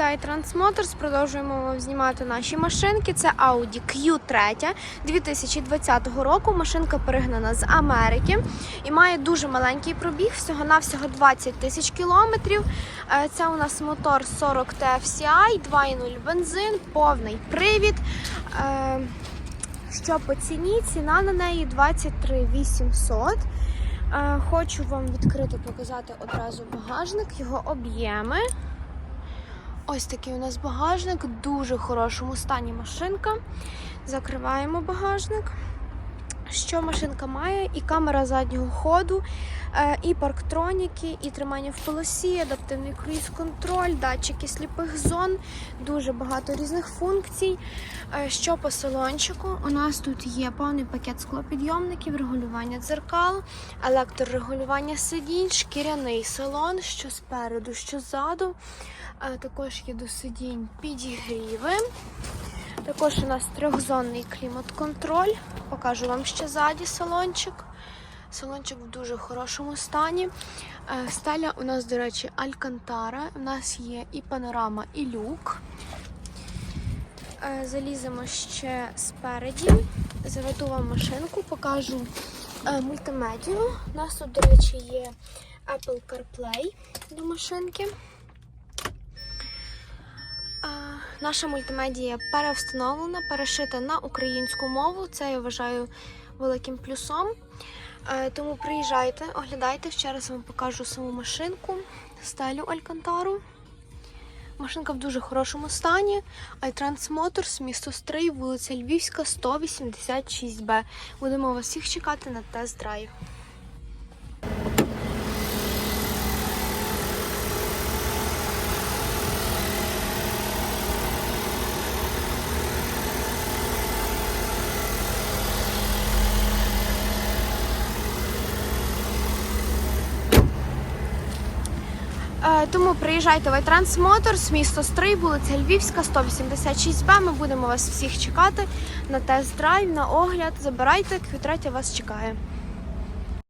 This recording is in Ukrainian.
Це iTrans Motors. Продовжуємо знімати наші машинки. Це Audi Q3 2020 року. Машинка перегнана з Америки і має дуже маленький пробіг, всього-навсього 20 тисяч кілометрів. Е, Це у нас мотор 40 TFCI, 2.0 бензин, повний привід. Е, Що по ціні? Ціна на неї 23 800. Е, Хочу вам відкрити показати одразу багажник, його об'єми. Ось такий у нас багажник, дуже хорошому стані машинка. Закриваємо багажник. Що машинка має? І камера заднього ходу, е, і парктроніки, і тримання в полосі, адаптивний круїз-контроль, датчики сліпих зон, дуже багато різних функцій. Е, Що по салончику? У нас тут є повний пакет склопідйомників, регулювання дзеркал, електрорегулювання сидінь, шкіряний салон, що спереду, що ззаду. Е, Також є до сидінь підігріви. Також у нас трьохзонний клімат-контроль. Покажу вам ще ззаді салончик. Салончик в дуже хорошому стані. Е, Стеля у нас, до речі, Алькантара. У нас є і панорама, і люк. Е, Заліземо ще спереді. Заведу вам машинку, покажу е, мультимедію. У нас тут, до речі, є Apple CarPlay до машинки. Наша мультимедія перевстановлена, перешита на українську мову. Це я вважаю великим плюсом. Е, Тому приїжджайте, оглядайте. Ще раз вам покажу саму машинку, стелю Алькантару. Машинка в дуже хорошому стані. iTrans Motors, місто Стрий, вулиця Львівська, 186Б. Будемо вас всіх чекати на тест-драйв. Тому приїжджайте в iTrans Motors, місто Стрий, вулиця Львівська, 186Б. Ми будемо вас всіх чекати на тест-драйв, на огляд. Забирайте, Q3 вас чекає.